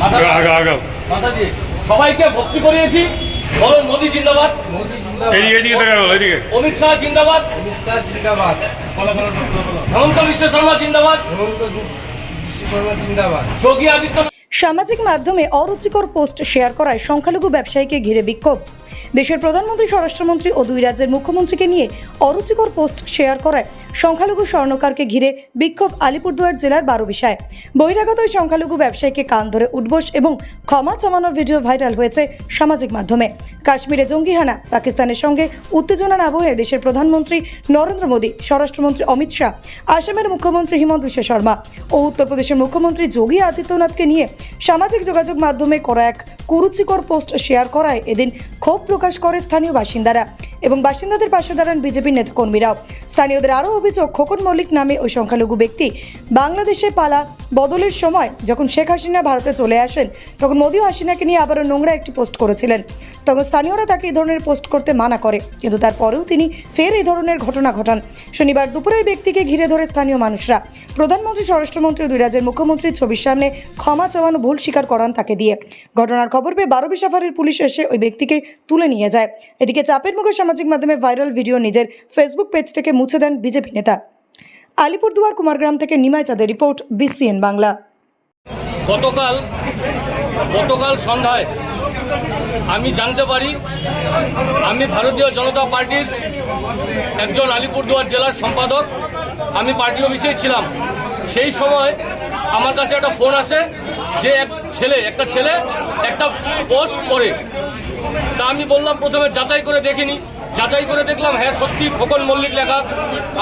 মাথা দিয়ে। সবাইকে ভক্তি করিয়েছি। বলো মোদি জিন্দাবাদ। অমিত শাহ জিন্দাবাদ। অমিত শাহ জিন্দাবাদ। হেমন্ত বিশ্ব শর্মা জিন্দাবাদ। যোগী সামাজিক মাধ্যমে অরুচিকর পোস্ট শেয়ার করায় সংখ্যালঘু ব্যবসায়ীকে ঘিরে বিক্ষোভ। দেশের প্রধানমন্ত্রী, স্বরাষ্ট্রমন্ত্রী ও দুই রাজ্যের মুখ্যমন্ত্রীকে নিয়ে অরুচিকর পোস্ট শেয়ার করায় সংখ্যালঘু স্বর্ণকারকে ঘিরে বিক্ষোভ আলিপুরদুয়ার জেলার বারোবিশায় বহিরাগত ওই সংখ্যালঘু ব্যবসায়ীকে কান ধরে উঠবোস এবং ক্ষমা চামানোর ভিডিও ভাইরাল হয়েছে সামাজিক মাধ্যমে। কাশ্মীরে জঙ্গিহানা, পাকিস্তানের সঙ্গে উত্তেজনার আবহে দেশের প্রধানমন্ত্রী নরেন্দ্র মোদী, স্বরাষ্ট্রমন্ত্রী অমিত শাহ, আসামের মুখ্যমন্ত্রী হিমন্ত বিশ্ব শর্মা ও উত্তরপ্রদেশের মুখ্যমন্ত্রী যোগী আদিত্যনাথকে নিয়ে সামাজিক যোগাযোগ মাধ্যমে করা এক কুরুচিকর পোস্ট শেয়ার করায় এদিন ক্ষোভ প্রকাশ করে স্থানীয় বাসিন্দারা এবং বাসিন্দাদের পাশে দাঁড়ান বিজেপির নেতাকর্মীরাও। স্থানীয়দের আরও অভিযোগ, খোকন মল্লিক নামে ওই সংখ্যালঘু ব্যক্তি বাংলাদেশে পালা বদলের সময় যখন শেখ হাসিনা ভারতে চলে আসেন, তখন মোদী হাসিনাকে নিয়ে আবারও নোংরা একটি পোস্ট করেছিলেন। তখন স্থানীয়রা তাকে এই ধরনের পোস্ট করতে মানা করে, কিন্তু তারপরেও তিনি ফের এই ধরনের ঘটনা ঘটান। শনিবার দুপুরে ব্যক্তিকে ঘিরে ধরে স্থানীয় মানুষরা। প্রধানমন্ত্রী, স্বরাষ্ট্রমন্ত্রী, দুই রাজ্যের মুখ্যমন্ত্রীর ছবির সামনে ক্ষমা চাওয়ানো ভুল স্বীকার করান তাকে দিয়ে। ঘটনার খবর পেয়ে বারবি সাফারির পুলিশ এসে ওই ব্যক্তিকে তুলে নিয়ে যায়। এদিকে চাপের মুখে সামাজিক মাধ্যমে ভাইরাল ভিডিও নিজের ফেসবুক পেজ থেকে মুছে দেন বিজেপি নেতা। আলিপুরদুয়ার কুমারগ্রাম থেকে নিমাই চাঁদের রিপোর্ট, বিসিএন বাংলা। গতকাল গতকাল সন্ধ্যায় আমি জানতে পারি, আমি ভারতীয় জনতা পার্টির একজন আলিপুরদুয়ার জেলার সম্পাদক, আমি পার্টি অফিসে ছিলাম। সেই সময় আমার কাছে একটা ফোন আসে যে এক ছেলে, একটা ছেলে, একটা পোস্ট করে। তা আমি বললাম, প্রথমে যাচাই করে দেখিনি। যাচাই করে দেখলাম হ্যাঁ সত্যি খোকন মল্লিক লেখা।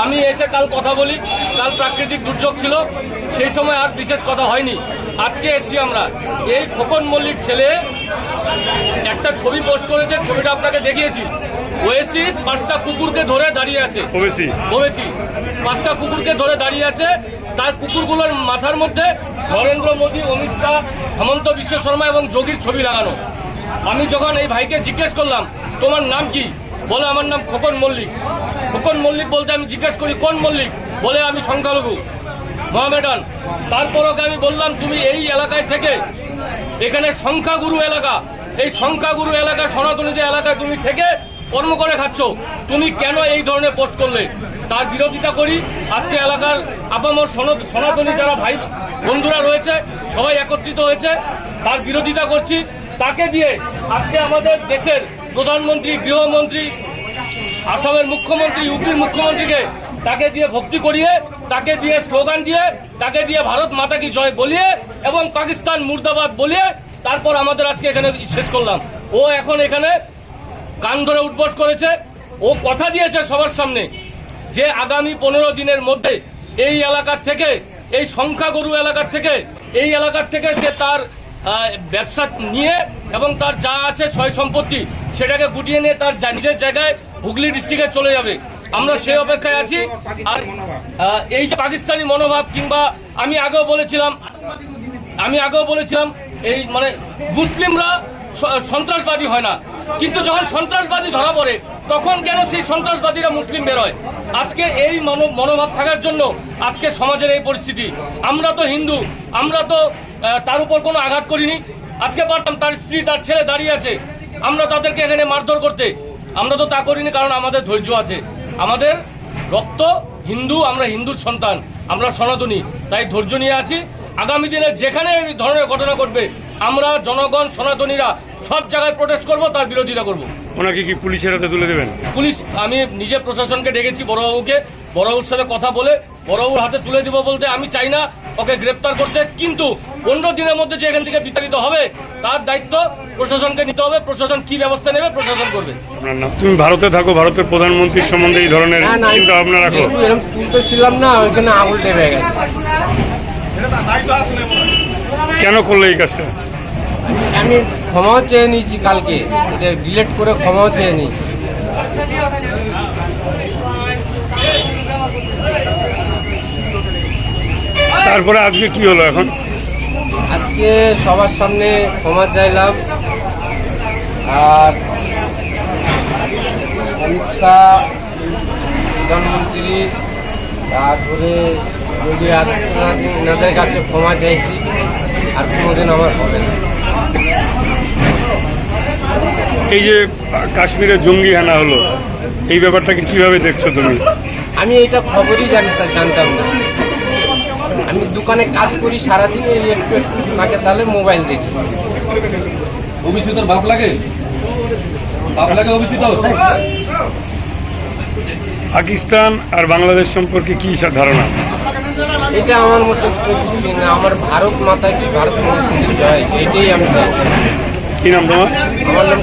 আমি এসে কাল কথা বলি। কাল প্রাকৃতিক দুর্যোগ ছিল সেই সময় আর বিশেষ কথা হয়নি। আজকে এসছি আমরা। এই খোকন মল্লিক ছেলে একটা ছবি পোস্ট করেছে ছবিটা আপনাকে দেখিয়েছি। ওয়েসিস পাঁচটা কুকুরকে ধরে দাঁড়িয়ে আছে। বলেছি পাঁচটা কুকুরকে ধরে দাঁড়িয়ে আছে। তার কুকুরগুলোর মাথার মধ্যে নরেন্দ্র মোদী অমিত শাহ হেমন্ত বিশ্ব শর্মা এবং যোগীর ছবি লাগানো। আমি যখন এই ভাইকে জিজ্ঞেস করলাম তোমার নাম কি? বলে আমার নাম খোকন মল্লিক। খোকন মল্লিক বলতে আমি জিজ্ঞেস করি, কোন মল্লিক? বলে আমি সংখ্যালঘু। মহামেডান তারপর ওকে আমি বললাম, তুমি এই এলাকায় থেকে, এখানে সংখ্যাগুরু এলাকা, এই সংখ্যাগুরু এলাকা সনাতনীদের এলাকায় তুমি থেকে কর্ম করে খাচ্ছ, তুমি কেন এই ধরনের পোস্ট করলে? তার বিরোধিতা করি, আজকে এলাকার আপামর সনত- সনাতনী যারা ভাই, বন্ধুরা রয়েছে, সবাই একত্রিত হয়েছে, তার বিরোধিতা করছি। তাকে দিয়ে আজকে আমাদের দেশের প্রধানমন্ত্রী, গৃহমন্ত্রী আসামের মুখ্যমন্ত্রী, ইউপির মুখ্যমন্ত্রীকে তাকে দিয়ে ভক্তি করিয়ে, তাকে দিয়ে স্লোগান দিয়ে, তাকে দিয়ে ভারত মাতা কি জয় বলিয়ে এবং পাকিস্তান মুর্দাবাদ বলিয়ে তারপর আমাদের আজকে এখানে শেষ করলাম। ও এখন এখানে কান ধরে উঠবস করেছে। ও কথা দিয়েছে সবার সামনে যে আগামী পনেরো দিনের মধ্যে এই এলাকার থেকে, এই সংখ্যাগরু এলাকার থেকে, এই এলাকার থেকে সে তার ব্যবসা নিয়ে এবং তার যা আছে সয় সম্পত্তি সেটাকে গুটিয়ে নিয়ে তার নিজের জায়গায় হুগলি ডিস্ট্রিক্টে চলে যাবে। আমরা সেই অপেক্ষায় আছি। আর এই যে পাকিস্তানি মনোভাব কিংবা আমি আগেও বলেছিলাম, আমি আগেও বলেছিলাম, এই মানে মুসলিমরা সন্ত্রাসবাদী হয় না। কিন্তু যখন সন্ত্রাসবাদী ধরা পড়ে, তখন কেন সেই সন্ত্রাসবাদীরা মুসলিম বেরোয় আজকে এই মনো- মনোভাব থাকার জন্য আজকে সমাজের এই পরিস্থিতি। আমরা তো হিন্দু, আমরা তো তার উপর কোনো আঘাত করিনি। আজকে পারতাম তার স্ত্রী, তার ছেলে দাঁড়িয়ে আছে। আমরা তাদেরকে এখানে মারধর করতে। আমরা তো তা করিনি কারণ আমাদের ধৈর্য আছে। আমাদের রক্ত হিন্দু আমরা হিন্দুর সন্তান আমরা সনাতনী তাই ধৈর্য নিয়ে আছি। আগামী দিনে যেখানে এই ধরনের ঘটনা ঘটবে আমরা জনগণ সনাতনীরা সব জায়গায় প্রোটেস্ট করব তার বিরোধিতা করব। ওনাকে কি পুলিশের হাতে তুলে দেবেন? পুলিশ আমি নিজে প্রশাসনকে ডেকেছি বড়বাবুকে। বড়বাবুর সাথে কথা বলে বড়বাবুর হাতে তুলে দিব বলতে আমি চাই না ওকে গ্রেপ্তার করতে কিন্তু পনেরো দিনের মধ্যে যে এখান থেকে বিতাড়িত হবে তার দায়িত্ব প্রশাসনকে নিতে হবে। প্রশাসন কি ব্যবস্থা নেবে প্রশাসন করবে। আপনার তুমি ভারতে থাকো ভারতের প্রধানমন্ত্রীর সম্বন্ধে এই ধরনের চিন্তা ভাবনা রাখো। তুলতেছিলাম না ওইখানে আঙুল টেপে গেছে। কেন করলে এই কাজটা? আমি ক্ষমাও চেয়ে নিয়েছি কালকে। এটা ডিলেট করে ক্ষমাও চেয়ে নিয়েছি। তারপরে আজকে কি হলো এখন? আজকে সবার সামনে ক্ষমা চাইলাম। আর অমিত শাহ প্রধানমন্ত্রী তারপরে যদি আদিত্যনাথ এনাদের কাছে ক্ষমা চাইছি। আর কোনোদিন আমার হবে না। এই যে কাশ্মীরে জঙ্গি হানা হলো এই ব্যাপারটাকে কীভাবে দেখছ তুমি? আমি এটা খবরই জানতাম না। আমি দোকানে কাজ করি সারাদিন এই একটু একটু নাকে তাহলে মোবাইল দেখি। ওবিসি তোর বাপ লাগে? বাপ লাগে তোর পাকিস্তান আর বাংলাদেশ সম্পর্কে কি ধারণা? এটা আমার মতো না আমার ভারত মাতা কি ভারত মাতা? কি জয়। এটাই আমি চাই। কি নাম তোমার? আমার নাম